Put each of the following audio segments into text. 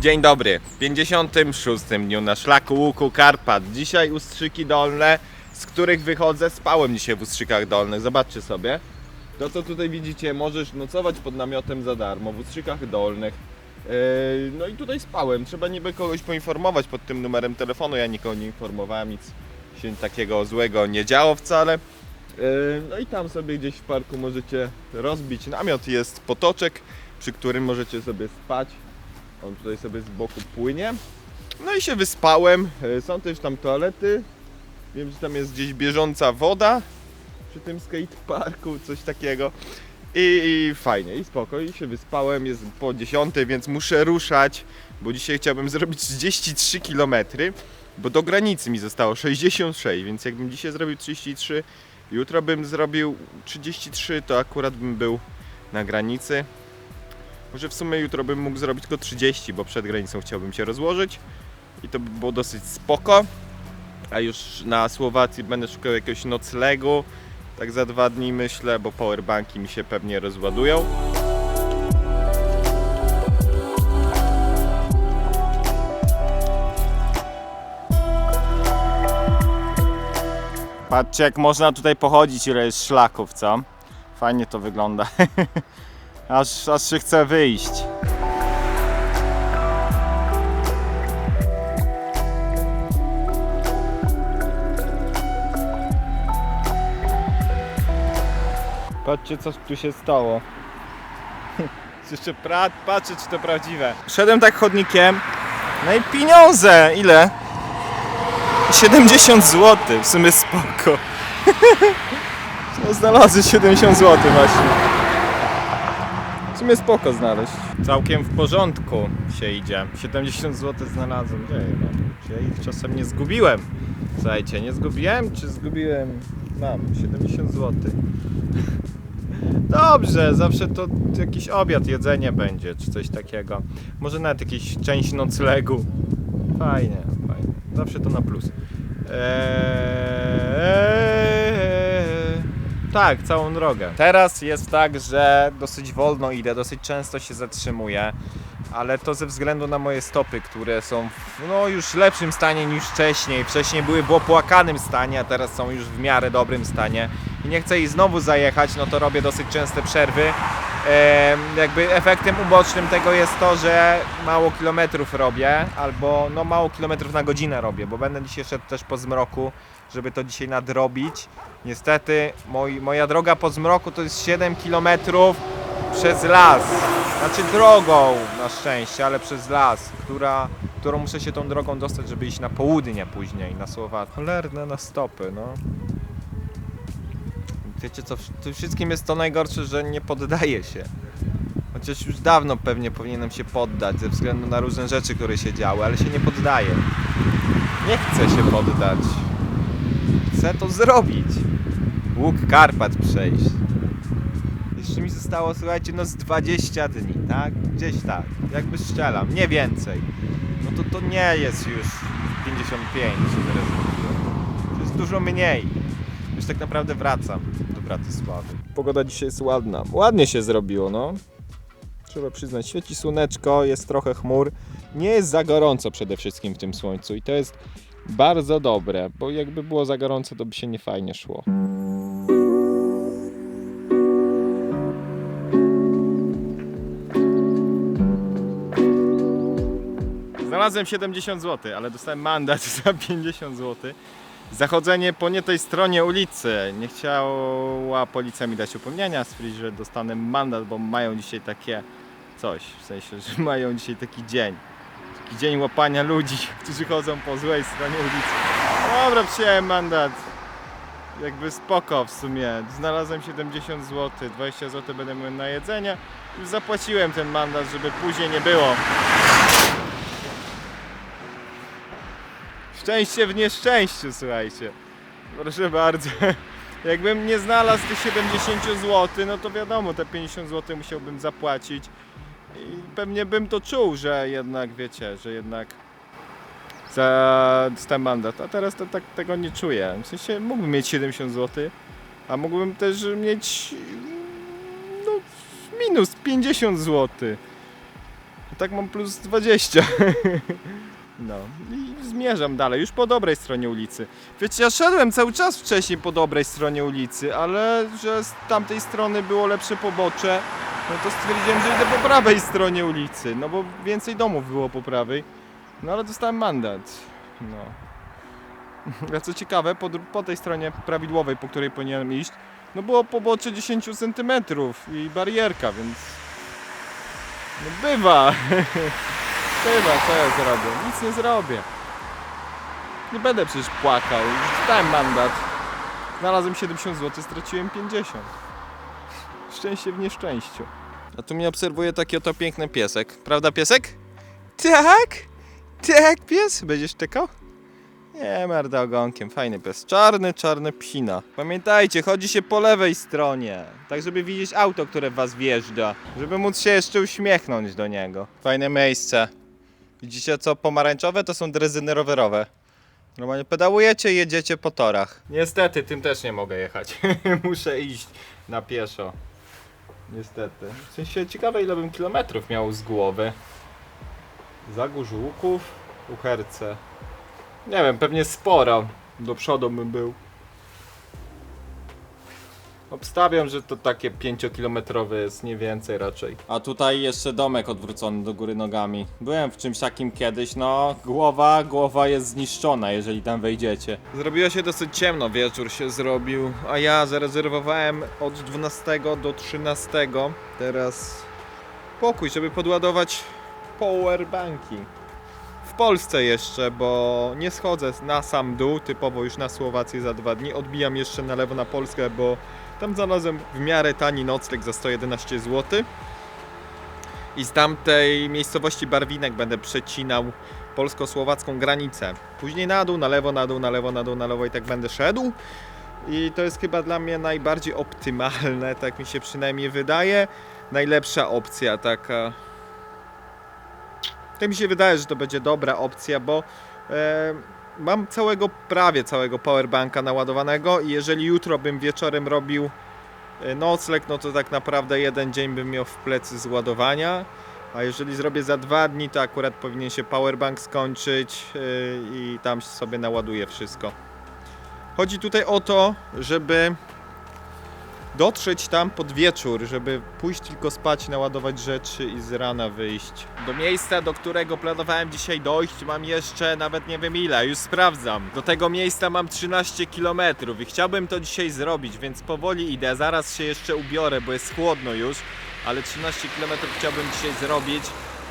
Dzień dobry, w 56 dniu na szlaku łuku Karpat. Dzisiaj ustrzyki dolne, z których wychodzę. Spałem dzisiaj w ustrzykach dolnych, zobaczcie sobie. To co tutaj widzicie, możesz nocować pod namiotem za darmo w ustrzykach dolnych. Yy, No i tutaj spałem. Trzeba niby kogoś poinformować pod tym numerem telefonu. Ja nikogo nie informowałem, nic się takiego złego nie działo wcale. Yy, No i tam sobie gdzieś w parku możecie rozbić namiot. Jest potoczek, przy którym możecie sobie spać. On tutaj sobie z boku płynie. No i się wyspałem. E, Są też tam toalety. Wiem, że tam jest gdzieś bieżąca woda przy tym skateparku, coś takiego. I, I fajnie, i spoko, i się wyspałem. Jest po 10, więc muszę ruszać, bo dzisiaj chciałbym zrobić 33 km, bo do granicy mi zostało 66, więc jakbym dzisiaj zrobił 33, jutro bym zrobił 33, to akurat bym był na granicy. Może w sumie jutro bym mógł zrobić tylko 30, bo przed granicą chciałbym się rozłożyć i to by było dosyć spoko. A już na Słowacji będę szukał jakiegoś noclegu, tak za dwa dni myślę, bo powerbanki mi się pewnie rozładują. Patrzcie jak można tutaj pochodzić, ile jest szlaków, co? Fajnie to wygląda. aż, aż się chce wyjść. Patrzcie co tu się stało. Jeszcze pra- patrzę czy to prawdziwe. Szedłem tak chodnikiem. No i pieniądze! Ile? 70 zł, w sumie spoko. No znalazłem 70 zł właśnie. W sumie spoko znaleźć. Całkiem w porządku się idzie. 70 zł znalazłem. Gdzie ja ich czasem nie zgubiłem? Słuchajcie, nie zgubiłem, czy zgubiłem? Mam 70 zł. Dobrze, zawsze to jakiś obiad, jedzenie będzie, czy coś takiego. Może nawet jakiś część noclegu. Fajnie, fajnie. Zawsze to na plus. Eee, tak, całą drogę. Teraz jest tak, że dosyć wolno idę, dosyć często się zatrzymuję, ale to ze względu na moje stopy, które są w no, już lepszym stanie niż wcześniej. Wcześniej były w opłakanym stanie, a teraz są już w miarę dobrym stanie. I nie chcę jej znowu zajechać, no to robię dosyć częste przerwy. Em, jakby efektem ubocznym tego jest to, że mało kilometrów robię, albo no mało kilometrów na godzinę robię, bo będę dzisiaj szedł też po zmroku, żeby to dzisiaj nadrobić. Niestety moi, moja droga po zmroku to jest 7 kilometrów przez las. Znaczy drogą na szczęście, ale przez las, która, którą muszę się tą drogą dostać, żeby iść na południe później, na Słowację. Cholerne na stopy, no. Wiecie co, w tym wszystkim jest to najgorsze, że nie poddaję się. Chociaż już dawno pewnie powinienem się poddać ze względu na różne rzeczy, które się działy, ale się nie poddaję. Nie chcę się poddać. Chcę to zrobić. Łuk Karpat przejść. Jeszcze mi zostało, słuchajcie, no z 20 dni, tak? Gdzieś tak. Jakby strzelam, nie więcej. No to to nie jest już 55 teraz. To jest dużo mniej. Już tak naprawdę wracam Bratysławy. Pogoda dzisiaj jest ładna. Ładnie się zrobiło, no. Trzeba przyznać, świeci słoneczko, jest trochę chmur. Nie jest za gorąco przede wszystkim w tym słońcu i to jest bardzo dobre, bo jakby było za gorąco, to by się nie fajnie szło. Znalazłem 70 zł, ale dostałem mandat za 50 zł. Zachodzenie po nie tej stronie ulicy. Nie chciała policja mi dać upomnienia, stwierdzić, że dostanę mandat, bo mają dzisiaj takie coś, w sensie, że mają dzisiaj taki dzień. Taki dzień łapania ludzi, którzy chodzą po złej stronie ulicy. Dobra, przyjąłem mandat. Jakby spoko w sumie. Znalazłem 70 zł, 20 zł będę miał na jedzenie. Już zapłaciłem ten mandat, żeby później nie było. Szczęście w nieszczęściu, słuchajcie. Proszę bardzo. Jakbym nie znalazł tych 70 zł, no to wiadomo, te 50 zł musiałbym zapłacić. I pewnie bym to czuł, że jednak, wiecie, że jednak za dostałem mandat, a teraz to tak tego nie czuję. W sensie mógłbym mieć 70 zł, a mógłbym też mieć no, minus 50 zł. Tak mam plus 20. No i zmierzam dalej, już po dobrej stronie ulicy. Wiecie, ja szedłem cały czas wcześniej po dobrej stronie ulicy, ale że z tamtej strony było lepsze pobocze, no to stwierdziłem, że idę po prawej stronie ulicy, no bo więcej domów było po prawej. No ale dostałem mandat. No. A co ciekawe, po, po tej stronie prawidłowej, po której powinienem iść, no było pobocze 10 cm i barierka, więc... No bywa! bywa, co ja zrobię? Nic nie zrobię. Nie będę przecież płakał. Dostałem mandat. Znalazłem 70 zł, straciłem 50. Szczęście w nieszczęściu. A tu mnie obserwuje taki oto piękny piesek. Prawda piesek? Tak! Tak, pies? Będziesz czekał? Nie, merda ogonkiem. Fajny pies. Czarny, czarny psina. Pamiętajcie, chodzi się po lewej stronie. Tak, żeby widzieć auto, które w was wjeżdża. Żeby móc się jeszcze uśmiechnąć do niego. Fajne miejsce. Widzicie co? Pomarańczowe to są drezyny rowerowe. Normalnie pedałujecie i jedziecie po torach. Niestety, tym też nie mogę jechać. Muszę iść na pieszo. Niestety. W sensie ciekawe ile bym kilometrów miał z głowy. Zagórz łuków, ucherce. Nie wiem, pewnie sporo. Do przodu bym był. Obstawiam, że to takie 5-kilometrowe jest, nie więcej raczej. A tutaj jeszcze domek odwrócony do góry nogami. Byłem w czymś takim kiedyś, no głowa, głowa jest zniszczona, jeżeli tam wejdziecie. Zrobiło się dosyć ciemno, wieczór się zrobił, a ja zarezerwowałem od 12 do 13. Teraz pokój, żeby podładować powerbanki. W Polsce jeszcze, bo nie schodzę na sam dół, typowo już na Słowację za dwa dni. Odbijam jeszcze na lewo na Polskę, bo tam znalazłem w miarę tani nocleg za 111 zł. I z tamtej miejscowości Barwinek będę przecinał polsko-słowacką granicę. Później na dół, na lewo, na dół, na lewo, na dół, na lewo i tak będę szedł. I to jest chyba dla mnie najbardziej optymalne, tak mi się przynajmniej wydaje. Najlepsza opcja taka. Tak mi się wydaje, że to będzie dobra opcja, bo e, mam całego, prawie całego powerbanka naładowanego i jeżeli jutro bym wieczorem robił e, nocleg, no to tak naprawdę jeden dzień bym miał w plecy z ładowania. A jeżeli zrobię za dwa dni, to akurat powinien się powerbank skończyć e, i tam sobie naładuję wszystko. Chodzi tutaj o to, żeby dotrzeć tam pod wieczór, żeby pójść tylko spać, naładować rzeczy i z rana wyjść. Do miejsca, do którego planowałem dzisiaj dojść, mam jeszcze nawet nie wiem ile, już sprawdzam. Do tego miejsca mam 13 km i chciałbym to dzisiaj zrobić, więc powoli idę. Zaraz się jeszcze ubiorę, bo jest chłodno już, ale 13 km chciałbym dzisiaj zrobić.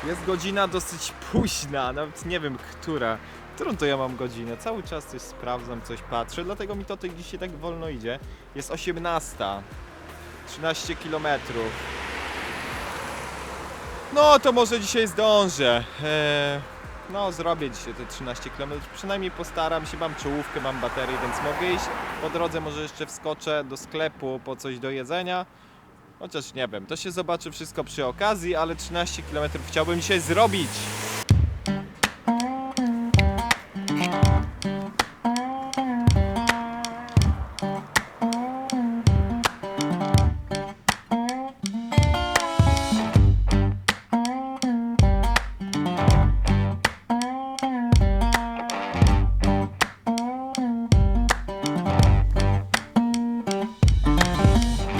Jest godzina dosyć późna, nawet nie wiem która. Którą to ja mam godzinę? Cały czas coś sprawdzam, coś patrzę, dlatego mi to tutaj dzisiaj tak wolno idzie. Jest 18. 13 km. No to może dzisiaj zdążę. Eee, no zrobię dzisiaj te 13 km. Przynajmniej postaram się, mam czołówkę, mam baterię, więc mogę iść. Po drodze może jeszcze wskoczę do sklepu po coś do jedzenia. Chociaż nie wiem, to się zobaczy wszystko przy okazji, ale 13 km chciałbym dzisiaj zrobić.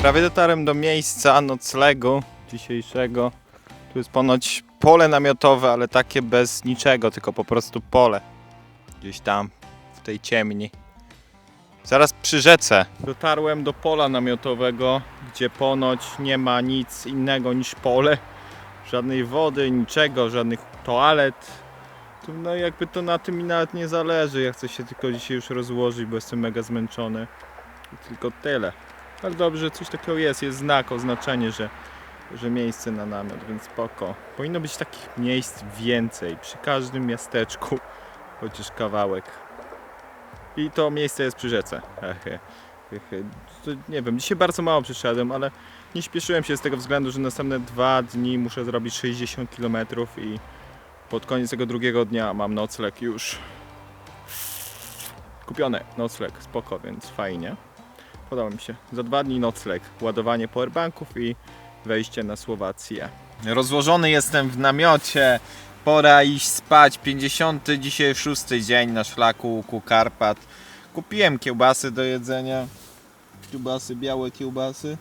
Prawie dotarłem do miejsca noclegu dzisiejszego. Tu jest ponoć pole namiotowe, ale takie bez niczego, tylko po prostu pole. Gdzieś tam, w tej ciemni. Zaraz przy rzece. Dotarłem do pola namiotowego, gdzie ponoć nie ma nic innego niż pole. Żadnej wody, niczego, żadnych toalet. No jakby to na tym mi nawet nie zależy. Ja chcę się tylko dzisiaj już rozłożyć, bo jestem mega zmęczony. I tylko tyle. Ale dobrze, coś takiego jest, jest znak, oznaczenie, że, że miejsce na namiot, więc spoko. Powinno być takich miejsc więcej, przy każdym miasteczku, chociaż kawałek. I to miejsce jest przy rzece. To, nie wiem, dzisiaj bardzo mało przyszedłem, ale nie śpieszyłem się z tego względu, że następne dwa dni muszę zrobić 60 km i Pod koniec tego drugiego dnia mam nocleg już kupiony. Nocleg, spoko, więc fajnie. Podoba mi się. Za dwa dni nocleg, ładowanie powerbanków i wejście na Słowację. Rozłożony jestem w namiocie. Pora iść spać. 50 dzisiaj szósty dzień na szlaku łuku Karpat. Kupiłem kiełbasy do jedzenia. Kiełbasy, białe kiełbasy.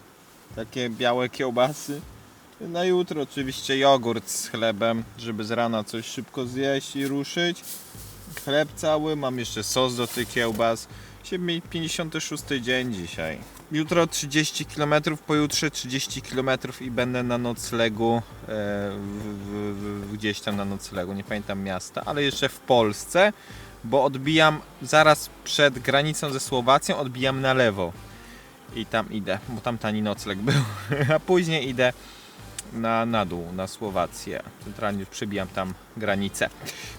Takie białe kiełbasy. Na jutro oczywiście jogurt z chlebem, żeby z rana coś szybko zjeść i ruszyć. Chleb cały, mam jeszcze sos do tych kiełbas. Dzisiaj 56 dzień dzisiaj. Jutro 30 km, pojutrze 30 km i będę na noclegu e, w, w, w, gdzieś tam na noclegu, nie pamiętam miasta, ale jeszcze w Polsce, bo odbijam zaraz przed granicą ze Słowacją, odbijam na lewo i tam idę, bo tam tani nocleg był, a później idę na, na dół, na Słowację. Centralnie przebijam tam granicę.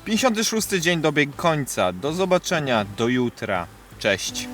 56 dzień dobiegł końca. Do zobaczenia, do jutra. Cześć.